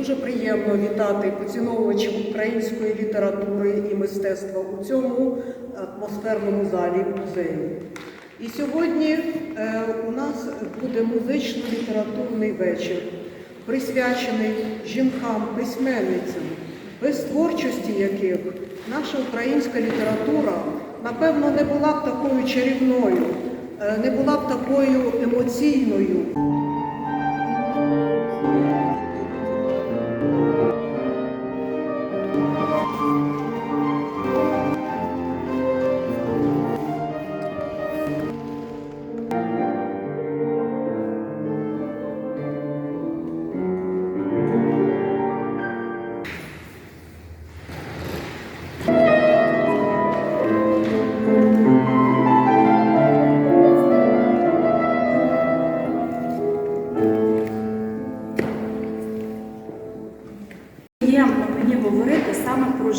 Дуже приємно вітати поціновувачів української літератури і мистецтва у цьому атмосферному залі музею. І сьогодні е, у нас буде музично-літературний вечір, присвячений жінкам-письменницям, без творчості яких наша українська література, напевно, не була б такою чарівною, е, не була б такою емоційною.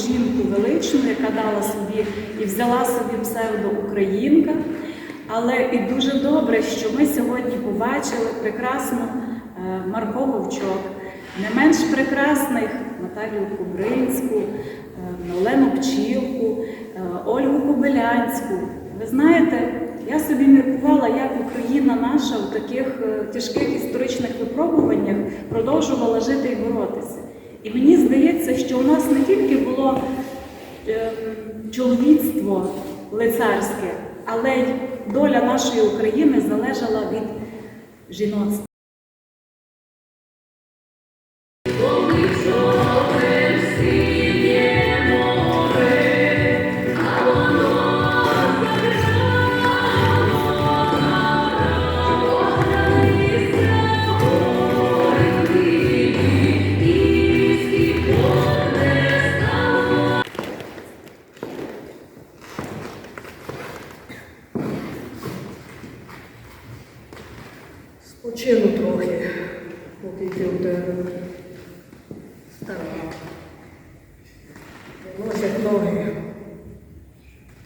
Жінку величну, яка дала собі і взяла собі псевдо Українка. Але і дуже добре, що ми сьогодні побачили прекрасну е, Марго Вовчок, не менш прекрасних Наталію Кубринську, е, Олену Пчілку, е, Ольгу Кобилянську. Ви знаєте, я собі міркувала, як Україна наша в таких тяжких історичних випробуваннях продовжувала жити і боротися. І мені здається, що у нас не тільки було е, чоловіцтво лицарське, але й доля нашої України залежала від жіноцтва. Спочину трохи, поки йти в дерево. Стара. Виносять ноги.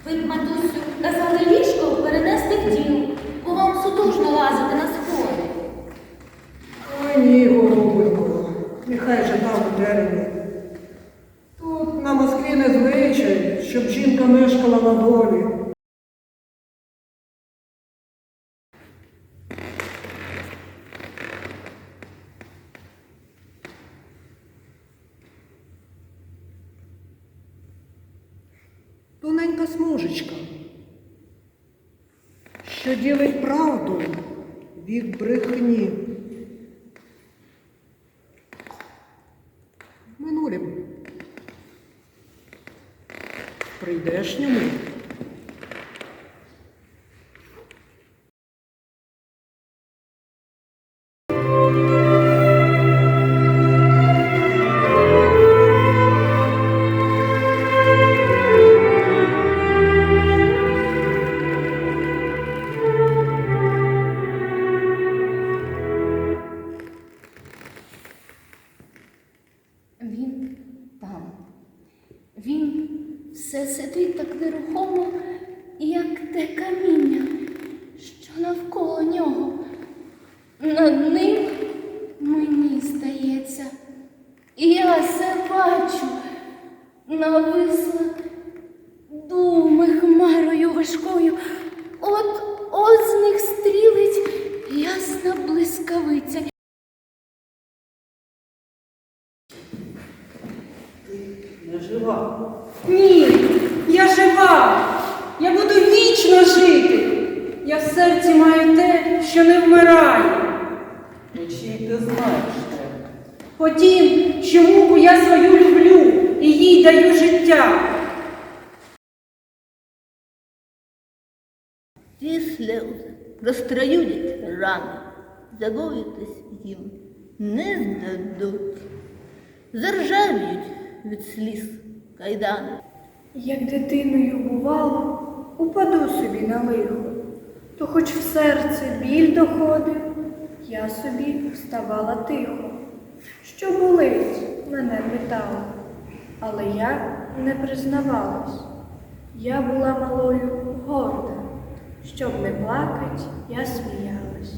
Ви б, матусю, казали ліжко перенести в дім, бо вам сутужно лазити на сходи. Ой, ні, голубенько, нехай же там у дереві. Тут на Москві не звичай, щоб жінка мешкала на долі. Тоненька що ділить правду від брехні. Минулім. Прийдешньому. Він все сидить так нерухомо, як те каміння, що навколо нього. Над ним мені здається. Я все бачу, нависла думи хмарою важкою. От от з них стрілить ясна блискавиця. Не жива. Ні, я жива. Я буду вічно жити. Я в серці маю те, що не вмирає. Чий ти знаєш те? Потім, що муку я свою люблю і їй даю життя. Ті сльози розтроюдять рани, загоїтись їм не здадуть, заржавіють від сліз кайдани. Як дитиною бувало, упаду собі на лихо, то хоч в серце біль доходив, я собі вставала тихо. Що болить, мене питала, але я не признавалась. Я була малою горда, щоб не плакать, я сміялась.